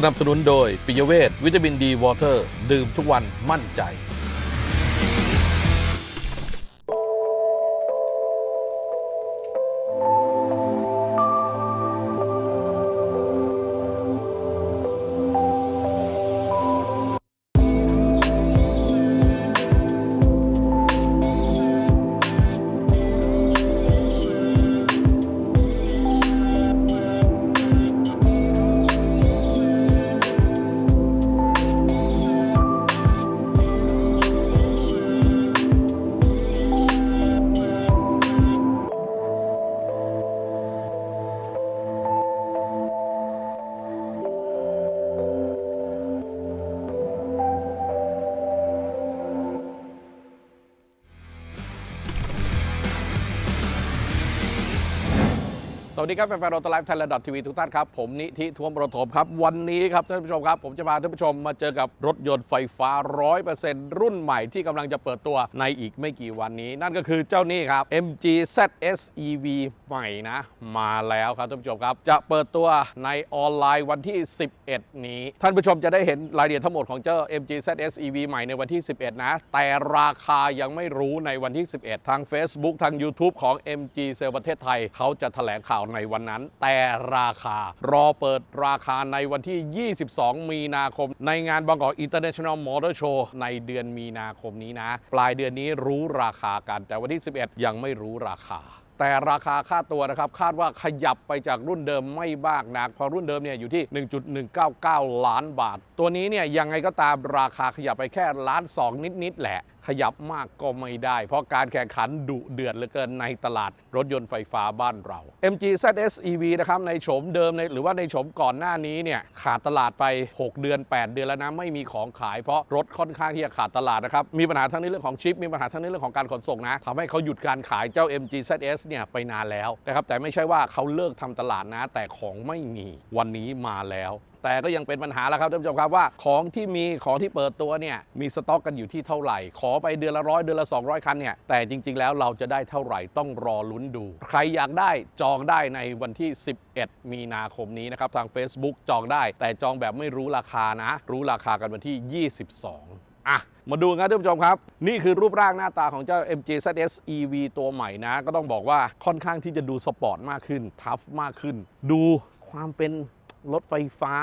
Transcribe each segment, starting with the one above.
สนับสนุนโดยปิยเวทวิตามินดีวอเตอร์ ดื่มทุกวันมั่นใจ สวัสดีครับแฟนๆโรตไลฟ์ไทยแลนด์ทีวีทุกท่านครับ ผมนิธิท่วมประถมครับ วันนี้ครับท่านผู้ชมครับ ผมจะพาท่านผู้ชมมาเจอกับรถยนต์ไฟฟ้า 100%รุ่นใหม่ที่กำลังจะเปิดตัวในอีกไม่กี่วันนี้ นั่นก็คือเจ้านี่ครับ MG ZS EV ใหม่นะ มาแล้วครับท่านผู้ชมครับ จะเปิดตัวในออนไลน์วันที่ 11 นี้ ท่านผู้ชมจะได้เห็นรายละเอียดทั้งหมดของเจ้า MG ZS EV ใหม่ในวันที่ 11 นะ แต่ราคายังไม่รู้ในวันที่ 11 ทาง Facebook ทาง YouTube ของ MG s a l e ประเทศไทยเขาจะแถลงข่าวในในวันนั้น แต่ราคารอเปิดราคาในวันที่ 22 มีนาคม ในงานบางกอก International Motor Show ในเดือนมีนาคมนี้นะ ปลายเดือนนี้รู้ราคากัน แต่วันที่ 11 ยังไม่รู้ราคาแต่ราคาค่าตัวนะครับคาดว่าขยับไปจากรุ่นเดิมไม่มากนักเพราะรุ่นเดิมเนี่ยอยู่ที่ 1.199 ล้านบาท ตัวนี้เนี่ยยังไงก็ตามราคาขยับไปแค่ล้านสองนิดๆแหละ ขยับมากก็ไม่ได้ เพราะการแข่งขันดุเดือดเหลือเกินในตลาดรถยนต์ไฟฟ้าบ้านเรา MG ZS EV นะครับในโฉมเดิมในหรือว่าในโฉมก่อนหน้านี้เนี่ยขาดตลาดไป 6 เดือน 8 เดือนแล้วนะไม่มีของขายเพราะรถค่อนข้างที่จะขาดตลาดนะครับมีปัญหาทั้งในเรื่องของชิป มีปัญหาทั้งในเรื่องของการขนส่งนะทำให้เขาหยุดการขายเจ้า MG ZS เนี่ยไปนานแล้วนะครับแต่ไม่ใช่ว่าเขาเลิกทำตลาดนะแต่ของไม่มีวันนี้มาแล้วแต่ก็ยังเป็นปัญหาแล้วครับท่านผู้ชมครับว่าของที่มีของที่เปิดตัวเนี่ยมีสต็อกกันอยู่ที่เท่าไหร่ ขอไปเดือนละร้อยเดือนละ 200 คันเนี่ยแต่จริง ๆ แล้วเราจะได้เท่าไหร่ต้องรอลุ้นดู ใครอยากได้จองได้ในวันที่ 11 มีนาคมนี้นะครับทาง Facebook จองได้ แต่จองแบบไม่รู้ราคานะ รู้ราคากันวันที่ 22อะมาดูกันท่านผู้ชมครับ นี่คือรูปร่างหน้าตาของเจ้า MG ZS EV ตัวใหม่นะ ก็ต้องบอกว่าค่อนข้างที่จะดูสปอร์ตมากขึ้น ทัฟมากขึ้น ดูความเป็น รถไฟฟ้า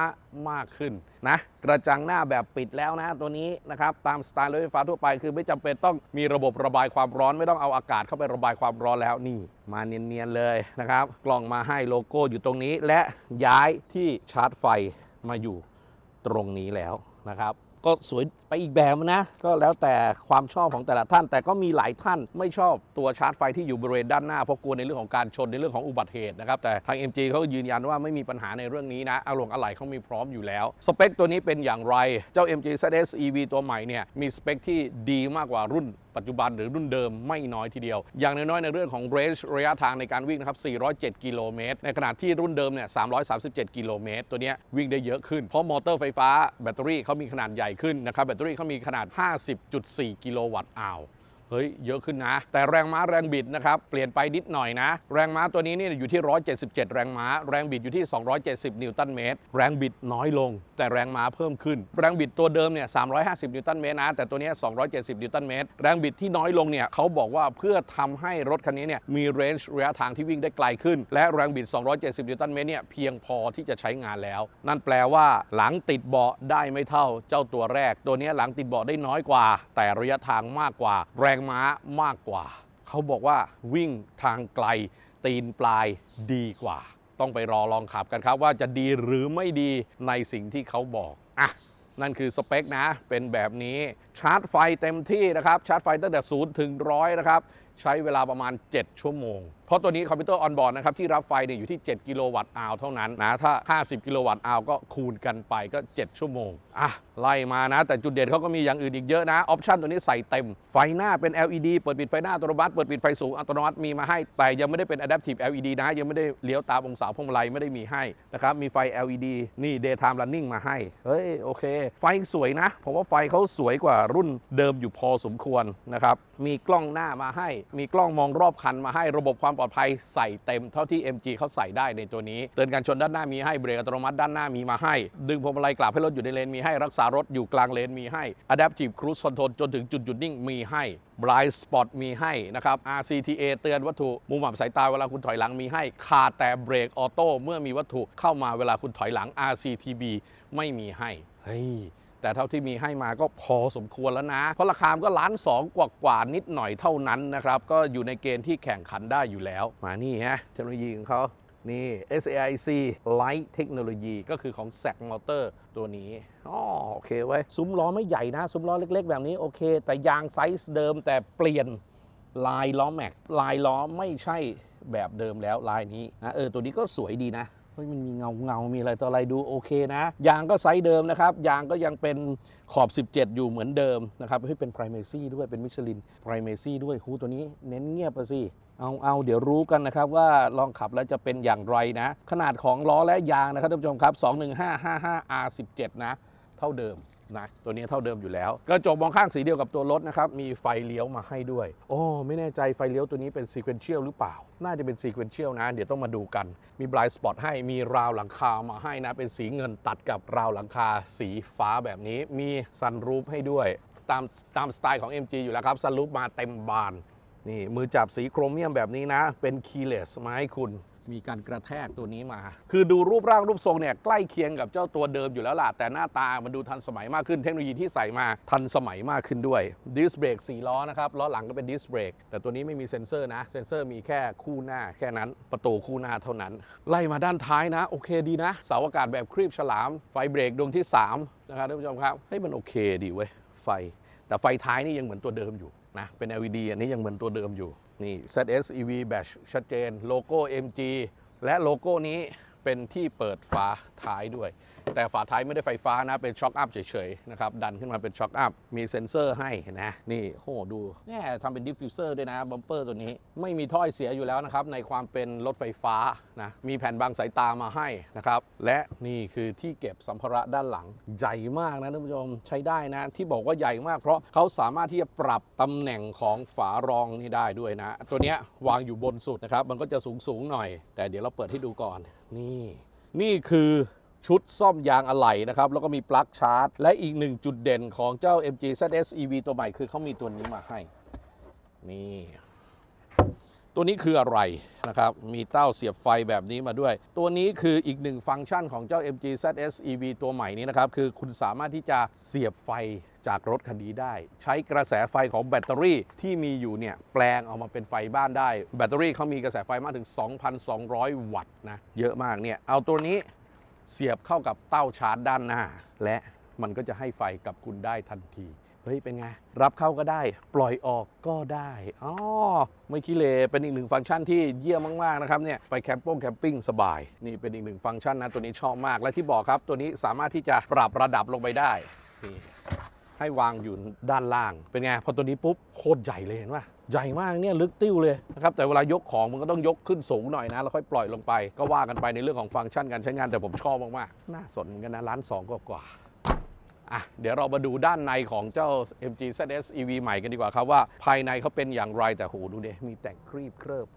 มากขึ้นนะกระจังหน้าแบบปิดแล้วนะตัวนี้นะครับตามสไตล์รถไฟฟ้าทั่วไปคือไม่จำเป็นต้องมีระบบระบายความร้อนไม่ต้องเอาอากาศเข้าไประบายความร้อนแล้วนี่ มาเนียนๆเลยนะครับ กล่องมาให้โลโก้อยู่ตรงนี้ และย้ายที่ชาร์จไฟมาอยู่ตรงนี้แล้วนะครับ ก็สวยไปอีกแบบนะ ก็แล้วแต่ความชอบของแต่ละท่าน แต่ก็มีหลายท่านไม่ชอบตัวชาร์จไฟที่อยู่บริเวณด้านหน้าเพราะกลัวในเรื่องของการชนในเรื่องของอุบัติเหตุนะครับแต่ทาง MG เขายืนยันว่าไม่มีปัญหาในเรื่องนี้นะอารมณ์อะไหล่เขามีพร้อมอยู่แล้ว สเปคตัวนี้เป็นอย่างไรเจ้า MG ZS EV ตัวใหม่เนี่ยมีสเปคที่ดีมากกว่ารุ่น ปัจจุบันหรือรุ่นเดิมไม่น้อยทีเดียว อย่างน้อยๆในเรื่องของเรนจ์ระยะทางในการวิ่งนะครับ 407 กิโลเมตร ในขณะที่รุ่นเดิมเนี่ย 337 กิโลเมตร ตัวนี้วิ่งได้เยอะขึ้น เพราะมอเตอร์ไฟฟ้าแบตเตอรี่เขามีขนาดใหญ่ขึ้นนะครับ แบตเตอรี่เขามีขนาด 50.4 กิโลวัตต์อาว เฮ้ยเยอะขึ้นนะ แต่แรงม้าแรงบิดนะครับเปลี่ยนไปนิดหน่อยนะ แรงม้าตัวนี้เนี่ยอยู่ที่ 177 แรงม้า แรงบิดอยู่ที่ 270 นิวตันเมตร แรงบิดน้อยลง แต่แรงม้าเพิ่มขึ้น แรงบิดตัวเดิมเนี่ย350 นิวตันเมตรนะแต่ตัวนี้ 270 นิวตันเมตร แรงบิดที่น้อยลงเนี่ยเขาบอกว่าเพื่อทำให้รถคันนี้เนี่ยมีเรนจ์ระยะทางที่วิ่งได้ไกลขึ้น และแรงบิด 270 นิวตันเมตรเนี่ยเพียงพอที่จะใช้งานแล้ว นั่นแปลว่าหลังติดเบาะได้ไม่เท่าเจ้าตัวแรก ตัวนี้หลังติดเบาะได้น้อยกว่า แต่ระยะทางมากกว่าแรงงม้ามากกว่า เขาบอกว่าวิ่งทางไกลตีนปลายดีกว่า ต้องไปรอลองขับกันครับว่าจะดีหรือไม่ดีในสิ่งที่เขาบอกอะนั่นคือสเปคนะ เป็นแบบนี้ชาร์จไฟเต็มที่นะครับ ชาร์จไฟตั้งแต่0ถึง100 นะครับ ใช้เวลาประมาณ 7 ชั่วโมง เพราะตัวนี้คอมพิวเตอร์ออนบอร์ดนะครับที่รับไฟเนี่ยอยู่ที่ 7 กิโลวัตต์อาวเท่านั้นนะถ้า 50 กิโลวัตต์อาวก็คูณกันไปก็ 7 ชั่วโมงอะไล่มานะ แต่จุดเด่นเขาก็มีอย่างอื่นอีกเยอะนะออปชันตัวนี้ใส่เต็ม ไฟหน้าเป็น LED เปิดปิดไฟหน้าอัตโนมัติเปิดปิดไฟสูงอัตโนมัติมีมาให้ แต่ยังไม่ได้เป็น Adaptive LED นะ ยังไม่ได้เลี้ยวตามองศาพวงมาลัยไม่ได้มีให้นะครับมีไฟ LED นี่ daytime running มาให้เฮ้ยโอเค ไฟสวยนะผมว่าไฟเขาสวยกว่ารุ่นเดิมอยู่พอสมควรนะครับมีกล้องหน้ามาให้มีกล้องมองรอบคันมาให้ระบบความปลอดภัยใส่เต็มเท่าที่ MG เขาใส่ได้ในตัวนี้ เตือนการชนด้านหน้ามีให้เบรกอัตโนมัติด้านหน้ามีมาให้ ดึงพวงมาลัยกลับให้รถอยู่ในเลนมีให้รักษารถอยู่กลางเลนมีให้ Adaptive Cruise Control จนถึงจุดหยุดนิ่งมีให้ Blind Spot มีให้นะครับ RCTA เตือนวัตถุมุมอับสายตาเวลาคุณถอยหลังมีให้ขาดแต่เบรกออโต้เมื่อมีวัตถุเข้ามาเวลาคุณถอยหลัง RCTB ไม่มีให้เฮ้ย แต่เท่าที่มีให้มาก็พอสมควรแล้วนะ เพราะราคามันก็ล้านสองกว่ากว่านิดหน่อยเท่านั้นนะครับ ก็อยู่ในเกณฑ์ที่แข่งขันได้อยู่แล้ว มานี่ฮะเทคโนโลยีของเขานี่ SAIC Light Technology ก็คือของ s a c Motor ตัวนี้อ๋อโอเคเว้ ซุ้มล้อไม่ใหญ่นะ ซุ้มล้อเล็ก ๆ แบบนี้โอเค แต่ยางไซส์เดิมแต่เปลี่ยนลายล้อแม็ก ลายล้อไม่ใช่แบบเดิมแล้วลายนี้นะเออตัวนี้ก็สวยดีนะ เฮ้ยมันมีเงาเงามีอะไรต่ออะไรดูโอเคนะ ยางก็ไซส์เดิมนะครับ ยางก็ยังเป็นขอบ 17 อยู่เหมือนเดิมนะครับเฮ้ยเป็นไพรเมซี่ด้วยเป็นมิชลินไพรเมซี่ด้วยหูตัวนี้เน้นเงียบไปสิเอาเอาเดี๋ยวรู้กันนะครับว่าลองขับแล้วจะเป็นอย่างไรนะ ขนาดของล้อและยางนะครับท่านผู้ชมครับ 21555 R17 นะ เท่าเดิม นะตัวนี้เท่าเดิมอยู่แล้ว กระจกมองข้างสีเดียวกับตัวรถนะครับ มีไฟเลี้ยวมาให้ด้วย โอ้ไม่แน่ใจไฟเลี้ยวตัวนี้เป็นซีเควนเชียลหรือเปล่า น่าจะเป็นซีเควนเชียลนะ เดี๋ยวต้องมาดูกัน มีบลายสปอตให้มีราวหลังคามาให้นะ เป็นสีเงินตัดกับราวหลังคาสีฟ้าแบบนี้ มีซันรูฟให้ด้วย ตามตามสไตล์ของ MG อยู่แล้วครับซันรูฟมาเต็มบานนี่มือจับสีโครเมียมแบบนี้นะ เป็นคีย์เลสมาให้คุณ มีการกระแทกตัวนี้มา คือดูรูปร่างรูปทรงเนี่ยใกล้เคียงกับเจ้าตัวเดิมอยู่แล้วล่ะ แต่หน้าตามันดูทันสมัยมากขึ้น เทคโนโลยีที่ใส่มาทันสมัยมากขึ้นด้วยดิสเบรก4ล้อนะครับล้อหลังก็เป็นดิสเบรกแต่ตัวนี้ไม่มีเซ็นเซอร์นะ เซ็นเซอร์มีแค่คู่หน้าแค่นั้น ประตูคู่หน้าเท่านั้น ไล่มาด้านท้ายนะ โอเคดีนะ เสาอากาศแบบครีบฉลาม ไฟเบรกดวงที่สามนะครับท่านผู้ชมครับเฮ้ยมันโอเคดีเว้ยไฟ แต่ไฟท้ายนี่ยังเหมือนตัวเดิมอยู่นะเป็น LED อันนี้ยังเหมือนตัวเดิมอยู่ นี่ ZS EV Badge ชัดเจน โลโก้ MG และโลโก้นี้ เป็นที่เปิดฝาท้ายด้วย แต่ฝาท้ายไม่ได้ไฟฟ้านะ เป็นช็อคอัพเฉยๆนะครับ ดันขึ้นมาเป็นช็อคอัพ มีเซ็นเซอร์ให้นะ นี่โหดูแน่ทำเป็นดิฟฟิวเซอร์ด้วยนะบัมเปอร์ตัวนี้ ไม่มีถ้อยเสียอยู่แล้วนะครับ ในความเป็นรถไฟฟ้านะ มีแผ่นบังสายตามาให้นะครับ และนี่คือที่เก็บสัมภาระด้านหลัง ใหญ่มากนะท่านผู้ชม ใช้ได้นะ ที่บอกว่าใหญ่มากเพราะเขาสามารถที่จะปรับตำแหน่งของฝารองนี่ได้ด้วยนะ ตัวเนี้ยวางอยู่บนสุดนะครับ มันก็จะสูงสูงๆหน่อย แต่เดี๋ยวเราเปิดให้ดูก่อน นี่นี่คือชุดซ่อมยางอะไหล่นะครับ แล้วก็มีปลั๊กชาร์จ และอีกหนึ่งจุดเด่นของเจ้า MG ZS EV ตัวใหม่คือเขามีตัวนี้มาให้ นี่ ตัวนี้คืออะไรนะครับ มีเต้าเสียบไฟแบบนี้มาด้วย ตัวนี้คืออีกหนึ่งฟังก์ชันของเจ้า MG ZS EV ตัวใหม่นี้นะครับ คือคุณสามารถที่จะเสียบไฟ จากรถคันนี้ได้ ใช้กระแสไฟของแบตเตอรี่ที่มีอยู่เนี่ยแปลงออกมาเป็นไฟบ้านได้ แบตเตอรี่เขามีกระแสไฟมากถึง 2,200 วัตต์นะเยอะมากเนี่ยเอาตัวนี้เสียบเข้ากับเต้าชาร์จด้านหน้า และมันก็จะให้ไฟกับคุณได้ทันทีเฮ้ย เป็นไง รับเข้าก็ได้ ปล่อยออกก็ได้อ๋อไม่ขี้เลเป็นอีกหนึ่งฟังก์ชันที่เยี่ยมมาก ๆ นะครับเนี่ยไปแคมปิ้งแคมปิ้งสบาย นี่เป็นอีกหนึ่งฟังก์ชันนะ ตัวนี้ชอบมาก และที่บอกครับ ตัวนี้สามารถที่จะปรับระดับลงไปได้นี่ ให้วางอยู่ด้านล่าง เป็นไงพอตัวนี้ปุ๊บโคตรใหญ่เลยเห็นปะใหญ่มากเนี่ยลึกติ้วเลยนะครับแต่เวลายกของมันก็ต้องยกขึ้นสูงหน่อยนะแล้วค่อยปล่อยลงไป ก็ว่ากันไปในเรื่องของฟังก์ชันการใช้งานแต่ผมชอบมากๆน่าสนเหมือนกันนะล้านสองกว่าอะเดี๋ยวเรามาดูด้านในของเจ้า MG ZS EV ใหม่กันดีกว่าครับว่าภายในเขาเป็นอย่างไรแต่โหดูเดมีแต่งครีบเคลิบ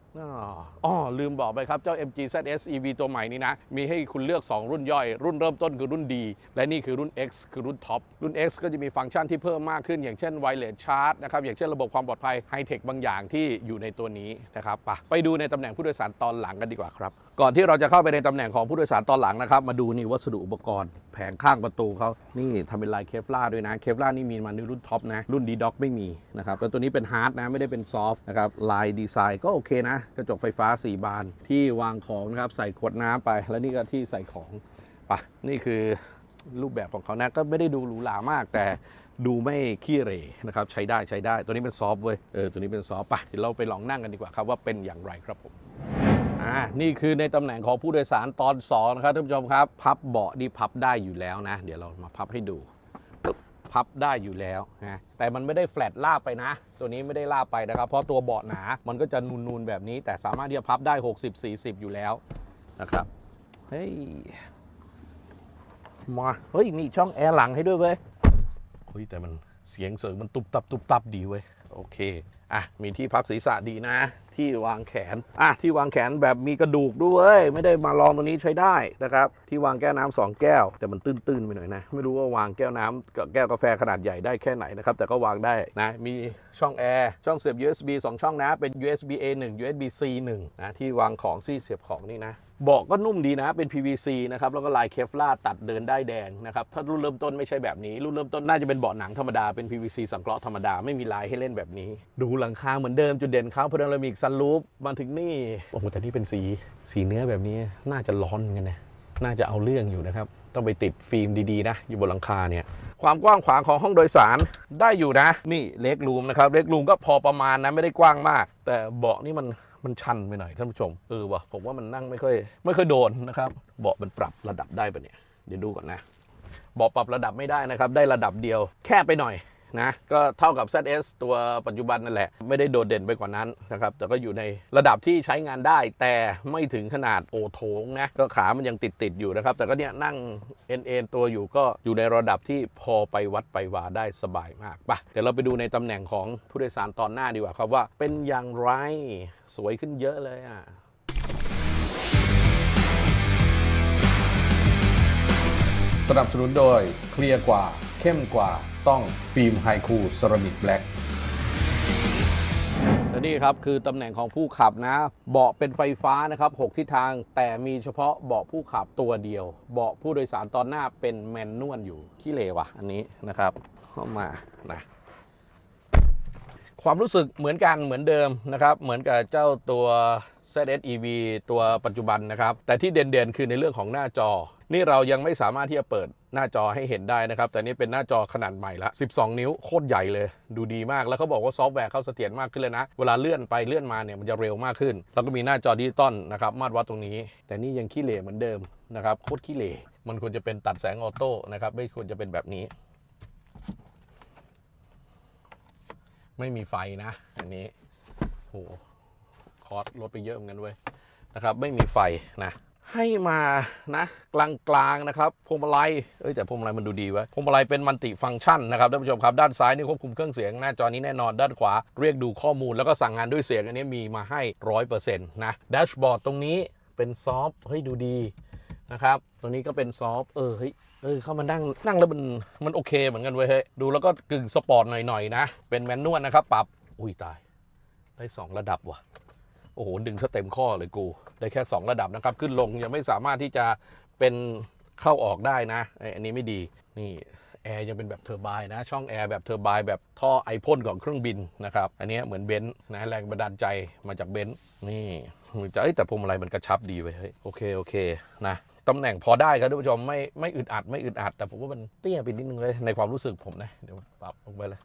อ๋อลืมบอกไปครับ เจ้า MG ZS EV ตัวใหม่นี้นะ มีให้คุณเลือก 2 รุ่นย่อย รุ่นเริ่มต้นคือรุ่น D และนี่คือรุ่น X คือรุ่นท็อป รุ่น X ก็จะมีฟังก์ชันที่เพิ่มมากขึ้น อย่างเช่น Wireless Charge นะครับ อย่างเช่นระบบความปลอดภัยไฮเทคบางอย่างที่อยู่ในตัวนี้นะครับไปไปดูในตำแหน่งผู้โดยสารตอนหลังกันดีกว่าครับ ก่อนที่เราจะเข้าไปในตำแหน่งของผู้โดยสารตอนหลังนะครับ มาดูนี่วัสดุอุปกรณ์แผงข้างประตูเขานี่ทำเป็นลายเคฟล่าด้วยนะ เคฟล่านี่มีมาในรุ่นท็อปนะ รุ่นดีด็อกไม่มีนะครับแล้วตัวนี้เป็นฮาร์ดนะ ไม่ได้เป็นซอฟต์นะครับ ลายดีไซน์ก็โอเคนะ กระจกไฟฟ้า 4 บานที่วางของนะครับ ใส่ขวดน้ำไป แล้วนี่ก็ที่ใส่ของไปะนี่คือรูปแบบของเขานะ ก็ไม่ได้ดูหรูหรามากแต่ดูไม่ขี้เหร่นะครับ ใช้ได้ใช้ได้ ตัวนี้เป็นซอฟต์เว้ย เออ ตัวนี้เป็นซอฟต์ไปะเดี๋ยวเราไปลองนั่งกันดีกว่าครับว่าเป็นอย่างไรครับผม อ่านี่คือในตำแหน่งของผู้โดยสารตอน2นะครับท่านผู้ชมครับ พับเบาะนี่พับได้อยู่แล้วนะ เดี๋ยวเรามาพับให้ดูพับได้อยู่แล้วนะแต่มันไม่ได้แฟลตลาบไปนะ ตัวนี้ไม่ได้ลาบไปนะครับ เพราะตัวเบาะหนา มันก็จะนูนๆแบบนี้ แต่สามารถที่จะพับได้ 60 40 อยู่แล้วนะครับ เฮ้ย มา เฮ้ย มีช่องแอร์หลังให้ด้วยเว้ย เฮ้ย แต่มันเสียงเสริงมันตุบตับตุบตับดีเว้ย โอเคอะมีที่พักศีรษะดีนะ ที่วางแขนอะที่วางแขนแบบมีกระดูกด้วยไม่ได้มาลองตรงนี้ใช้ได้นะครับ ที่วางแก้วน้ำสองแก้ว แต่มันตื้นๆไปหน่อยนะ ไม่รู้ว่าวางแก้วน้ำกับแก้วกาแฟขนาดใหญ่ได้แค่ไหนนะครับ แต่ก็วางได้นะมีช่องแอร์ช่องเสียบ USB สองช่องนะเป็น USB A 1 USB C 1นะที่วางของที่เสียบของนี่นะ เบาะก็นุ่มดีนะ เป็น PVC นะครับ แล้วก็ลายเคฟลาตัดเดินได้แดงนะครับ ถ้ารุ่นเริ่มต้นไม่ใช่แบบนี้ รุ่นเริ่มต้นน่าจะเป็นเบาะหนังธรรมดา เป็น PVC สังเคราะห์ธรรมดา ไม่มีลายให้เล่นแบบนี้ ดูหลังคาเหมือนเดิม จุดเด่นเขาพารามีซันรูฟมาถึงนี่ โอ้โห แต่นี่เป็นสี สีเนื้อแบบนี้ น่าจะร้อนกันนะ น่าจะเอาเรื่องอยู่นะครับ ต้องไปติดฟิล์มดีๆนะ อยู่บนหลังคาเนี่ย ความกว้างขวางของห้องโดยสารได้อยู่นะ นี่เล็กรูมนะครับ เล็กรูมก็พอประมาณนะ ไม่ได้กว้างมาก แต่เบาะนี่มัน มันชันไปหน่อยท่านผู้ชมเออวะผมว่ามันนั่งไม่ค่อยไม่ค่อยโดนนะครับเบาะมันปรับระดับได้ปะเนี่ยเดี๋ยวดูก่อนนะเบาะปรับระดับไม่ได้นะครับ ได้ระดับเดียวแคบไปหน่อย นะก็เท่ากับ ZS ตัวปัจจุบันนั่นแหละ ไม่ได้โดดเด่นไปกว่านั้นนะครับ แต่ก็อยู่ในระดับที่ใช้งานได้ แต่ไม่ถึงขนาดโอโถงนะ ก็ขามันยังติดติดอยู่นะครับ แต่ก็เนี่ยนั่งเอ็นเอ็นตัวอยู่ก็อยู่ในระดับที่พอไปวัดไปวาได้สบายมากปะเดี๋ยวเราไปดูในตำแหน่งของผู้โดยสารตอนหน้าดีกว่าครับว่าเป็นอย่างไรสวยขึ้นเยอะเลยอะสนับสนุนโดยเคลียร์กว่า เข้มกว่าต้องฟิล์มไฮคูเซรามิกแบล็กและนี่ครับคือตำแหน่งของผู้ขับนะ เบาะเป็นไฟฟ้านะครับ 6 ทิศทางแต่มีเฉพาะเบาะผู้ขับตัวเดียว เบาะผู้โดยสารตอนหน้าเป็นแมนนวลอยู่ขี้เลว่ะอันนี้นะครับ เข้ามานะความรู้สึกเหมือนกันเหมือนเดิมนะครับ เหมือนกับเจ้าตัว ZS EV ตัวปัจจุบันนะครับ แต่ที่เด่นๆ คือในเรื่องของหน้าจอ นี่เรายังไม่สามารถที่จะเปิด หน้าจอให้เห็นได้นะครับ แต่นี่เป็นหน้าจอขนาดใหม่ละ 12 นิ้วโคตรใหญ่เลย ดูดีมาก แล้วเขาบอกว่าซอฟต์แวร์เขาเสถียรมากขึ้นเลยนะ เวลาเลื่อนไปเลื่อนมาเนี่ยมันจะเร็วมากขึ้น แล้วก็มีหน้าจอดิจิตอลนะครับ มาตรวัดตรงนี้ แต่นี่ยังขี้เหร่เหมือนเดิมนะครับ โคตรขี้เหร่ มันควรจะเป็นตัดแสงออโต้นะครับ ไม่ควรจะเป็นแบบนี้ ไม่มีไฟนะ อันนี้โหคอสลดไปเยอะเหมือนกันเว้ยนะครับ ไม่มีไฟนะ ให้มานะกลางๆนะครับพวงมาลัยเอ้ยแต่พวงมาลัยมันดูดีวะพวงมาลัยเป็นมัลติฟังก์ชันนะครับท่านผู้ชมครับด้านซ้ายนี่ควบคุมเครื่องเสียงหน้าจอนี้แน่นอนด้านขวาเรียกดูข้อมูลแล้วก็สั่งงานด้วยเสียงอันนี้มีมาให้ร้อยเปอร์เซ็นต์นะแดชบอร์ดตรงนี้เป็นซอฟต์เฮ้ยดูดีนะครับตรงนี้ก็เป็นซอฟต์เออเฮ้ยเออเข้ามานั่งนั่งแล้วมันมันโอเคเหมือนกันเว้ยเฮ้ยดูแล้วก็กึ่งสปอร์ตหน่อยๆนะเป็นแมนนวลนะครับปรับอุ้ยตายได้ 2 ระดับว่ะ โอ้โหดึงสเต็มข้อเลยกู ได้แค่ 2 ระดับนะครับ ขึ้นลงยังไม่สามารถที่จะเป็นเข้าออกได้นะไออันนี้ไม่ดีนี่แอร์ยังเป็นแบบเทอร์ไบน์นะ ช่องแอร์แบบเทอร์ไบน์แบบท่อไอพ่นของเครื่องบินนะครับ อันนี้เหมือนเบนซ์นะแรงบันดาลใจมาจากเบนซ์นี่จะแต่พวงมาลัยมันกระชับดีเว้ยเฮ้ยโอเคโอเคนะตำแหน่งพอได้ครับท่านผู้ชมไม่ไม่อึดอัดไม่อึดอัด แต่ผมว่ามันเตี้ยไปนิดนึงเลยในความรู้สึกผมนะเดี๋ยวปรับลงไปเลย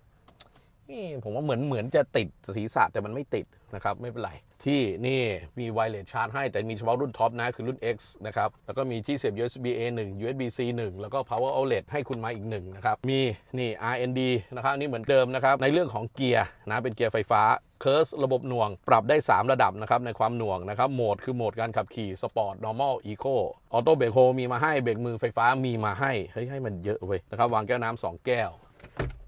นี่ผมว่าเหมือนเหมือนจะติดศีรษะแต่มันไม่ติด นะครับไม่เป็นไร ที่นี่มีไวเลสชาร์จให้แต่มีเฉพาะรุ่นท็อปนะคือรุ่น X นะครับ แล้วก็มีที่เสียบ USB A 1 USB C 1แล้วก็ Power Outlet ให้คุณมาอีกหนึ่งนะครับ มีนี่ RND นะครับอันนี้เหมือนเดิมนะครับ ในเรื่องของเกียร์นะเป็นเกียร์ไฟฟ้าเคิร์สระบบหน่วง ปรับได้ 3 ระดับนะครับในความหน่วงนะครับโหมดคือโหมดการขับขี่สปอร์ต normal eco ออโต้เบรกโฮมีมาให้เบรกมือไฟฟ้ามีมาให้เฮ้ยให้มันเยอะเว้ยนะครับวางแก้วน้ำสองแก้ว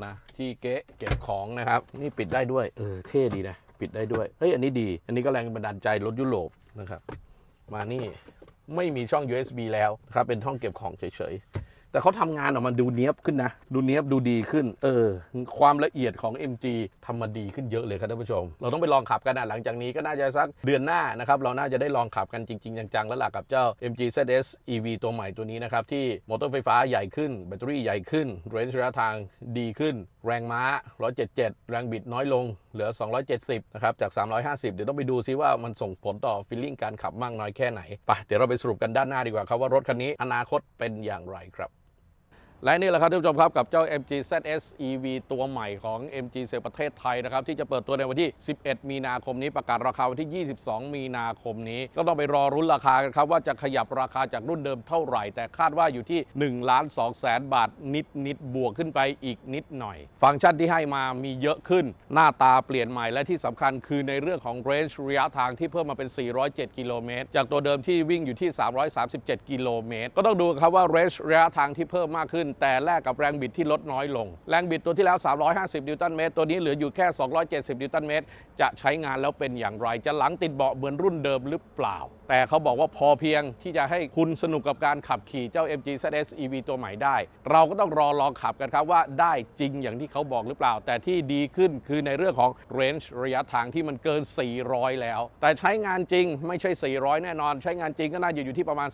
นะที่เก๊ะเก็บของนะครับ นี่ปิดได้ด้วย เออเท่ดีนะ ปิดได้ด้วย เฮ้ย อันนี้ดี อันนี้ก็แรงบันดาลใจรถยุโรปนะครับ มานี่ไม่มีช่อง USB แล้วนะครับเป็นช่องเก็บของเฉยๆ แต่เขาทำงานออกมาดูเนี้ยบขึ้นนะ ดูเนี้ยบดูดีขึ้น เออ ความละเอียดของ MG ทำมาดีขึ้นเยอะเลยครับท่านผู้ชม เราต้องไปลองขับกันนะหลังจากนี้ก็น่าจะสักเดือนหน้านะครับ เราน่าจะได้ลองขับกันจริง ๆ จังๆ แล้วล่ะกับเจ้า MG ZS EV ตัวใหม่ตัวนี้นะครับ ที่มอเตอร์ไฟฟ้าใหญ่ขึ้น แบตเตอรี่ใหญ่ขึ้นเรนจ์ระยะทางดีขึ้น แรงม้า 177 แรงบิดน้อยลง เหลือ 270 นะครับ จาก 350 เดี๋ยวต้องไปดูซิว่ามันส่งผลต่อฟีลลิ่งการขับมากน้อยแค่ไหน ไป เดี๋ยวเราไปสรุปกันด้านหน้าดีกว่าครับว่ารถคันนี้อนาคตเป็นอย่างไรครับ และนี่แหละครับท่านผู้ชมครับกับเจ้า MG ZS EV ตัวใหม่ของ MG เซลประเทศไทยนะครับที่จะเปิดตัวในวันที่ 11 มีนาคมนี้ประกาศราคาวันที่ 22 มีนาคมนี้ ก็ต้องไปรอรุ้นราคากันครับว่าจะขยับราคาจากรุ่นเดิมเท่าไหร่ แต่คาดว่าอยู่ที่ 1 ล้าน2แสนบาทนิดนิดบวกขึ้นไปอีกนิดหน่อย ฟังก์ชันที่ให้มามีเยอะขึ้น หน้าตาเปลี่ยนใหม่และที่สำคัญคือในเรื่องของ range ระยะทางที่เพิ่มมาเป็น 407 กิโลเมตรจากตัวเดิมที่วิ่งอยู่ที่ 337 กิโลเมตรก็ต้องดูครับว่า range ระยะทางที่เพิ่มมากขึ้นน แต่แลกกับแรงบิดที่ลดน้อยลง แรงบิดตัวที่แล้ว 350 นิวตันเมตร ตัวนี้เหลืออยู่แค่ 270 นิวตันเมตร จะใช้งานแล้วเป็นอย่างไร จะหลังติดเบาะเหมือนรุ่นเดิมหรือเปล่า แต่เขาบอกว่าพอเพียงที่จะให้คุณสนุกกับการขับขี่เจ้า MG ZS EV ตัวใหม่ได้ เราก็ต้องรอลองขับกันครับว่าได้จริงอย่างที่เขาบอกหรือเปล่า แต่ที่ดีขึ้นคือในเรื่องของ range ระยะทางที่มันเกิน 400 แล้ว แต่ใช้งานจริงไม่ใช่ 400 แน่นอน ใช้งานจริงก็น่าจะอยู่ที่ประมาณ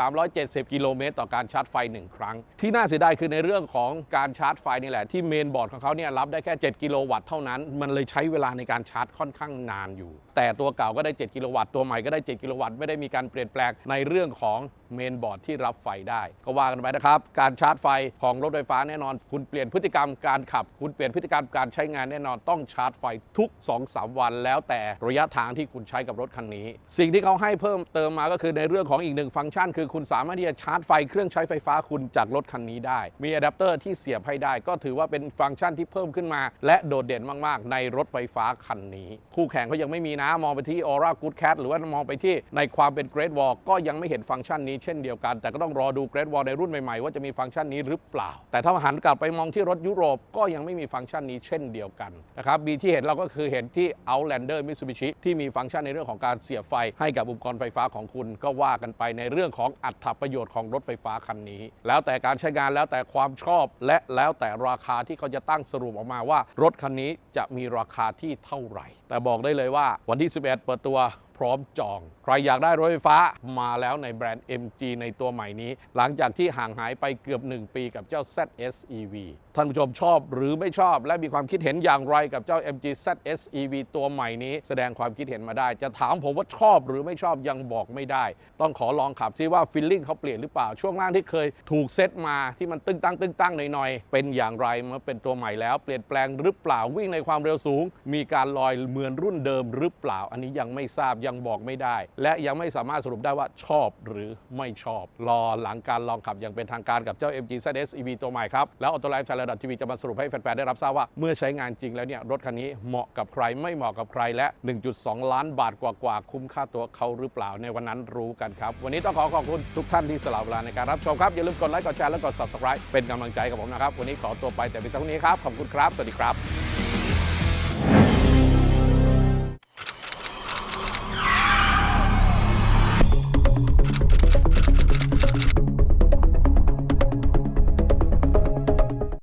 350-370 กิโลเมตรต่อการชาร์จไฟ 1 ครั้งที่น่าเสียดายคือในเรื่องของการชาร์จไฟนี่แหละ ที่เมนบอร์ดของเขาเนี่ยรับได้แค่ 7 กิโลวัตต์เท่านั้น มันเลยใช้เวลาในการชาร์จค่อนข้างนานอยู่ แต่ตัวเก่าก็ได้ 7 กิโลวัตต์ตัวใหม่ก็ได้ 7 กิโลวัตต์ไม่ได้มีการเปลี่ยนแปลงในเรื่องของเมนบอร์ดที่รับไฟได้ ก็ว่ากันไปนะครับ การชาร์จไฟของรถไฟฟ้าแน่นอน คุณเปลี่ยนพฤติกรรมการขับ คุณเปลี่ยนพฤติกรรมการใช้งานแน่นอนต้องชาร์จไฟทุก 2-3 วัน แล้วแต่ระยะทางที่คุณใช้กับรถคันนี้ สิ่งที่เขาให้เพิ่มเติมมาก็คือในเรื่องของอีกหนึ่งฟังก์ชัน คือคุณสามารถที่จะชาร์จไฟเครื่องใช้ไฟฟ้าคุณจากรถคันนี้ได้ มีอะแดปเตอร์ที่เสียบให้ได้ ก็ถือว่าเป็นฟังก์ชันที่เพิ่มขึ้นมา และโดดเด่นมาก ๆ ในรถไฟฟ้าคันนี้ คู่แข่งเขายังไม่มีนะ มองไปที่ Aura Good Cat หรือว่ามองไปที่ในความเป็น Great Wall ก็ยังไม่เห็นฟังก์ชันนี้เช่นเดียวกัน แต่ก็ต้องรอดู Great Wall ในรุ่นใหม่ ๆ ว่าจะมีฟังก์ชันนี้หรือเปล่า แต่ถ้าหันกลับไปมองที่รถยุโรปก็ยังไม่มีฟังก์ชันนี้เช่นเดียวกันนะครับมีที่เห็นเราก็คือเห็นที่ Outlander Mitsubishi ที่มีฟังก์ชันในเรื่องของการเสียบไฟ ให้กับอุปกรณ์ไฟฟ้าของคุณ ก็ว่ากันไปในเรื่องของอัตประโยชน์ของรถไฟฟ้าคันนี้ แล้วแต่การใช้งานแล้วแต่ความชอบและแล้วแต่ราคาที่เขาจะตั้งสรุปออกมาว่า รถคันนี้จะมีราคาที่เท่าไหร่ แต่บอกได้เลยว่าวันที่ 11 เปิดตัวพร้อมจอง ใครอยากได้รถไฟฟ้ามาแล้วในแบรนด์ MG ในตัวใหม่นี้ หลังจากที่ห่างหายไปเกือบ 1 ปีกับเจ้า ZS EV ท่านผู้ชมชอบหรือไม่ชอบ และมีความคิดเห็นอย่างไรกับเจ้า MG ZS EV ตัวใหม่นี้ แสดงความคิดเห็นมาได้ จะถามผมว่าชอบหรือไม่ชอบยังบอกไม่ได้ ต้องขอลองขับซิว่าฟิลลิ่งเขาเปลี่ยนหรือเปล่า ช่วงล่างที่เคยถูกเซตมาที่มันตึ้งตั้งตึ้งตั้งหน่อยๆ เป็นอย่างไรเมื่อเป็นตัวใหม่แล้ว เปลี่ยนแปลงหรือเปล่าวิ่งในความเร็วสูง มีการลอยเหมือนรุ่นเดิมหรือเปล่า อันนี้ยังไม่ทราบยังบอกไม่ได้ และยังไม่สามารถสรุปได้ว่าชอบหรือไม่ชอบ รอหลังการลองขับอย่างเป็นทางการกับเจ้า MG ZS EV ตัวใหม่ครับแล้วออโตไลฟ์ชาดับทีวีจะมาสรุปให้แฟนๆได้รับทราบว่าเมื่อใช้งานจริงแล้วเนี่ยรถคันนี้เหมาะกับใครไม่เหมาะกับใครและ 1.2 ล้านบาทกว่าๆคุ้มค่าตัวเขาหรือเปล่าในวันนั้นรู้กันครับ วันนี้ต้องขอขอบคุณทุกท่านที่สละเวลาในการรับชมครับอย่าลืมกดไลค์กดแชร์และกด subscribe เป็นกำลังใจกับผมนะครับวันนี้ขอตัวไปแต่เป็นเท่านี้ครับขอบคุณครับสวัสดีครับ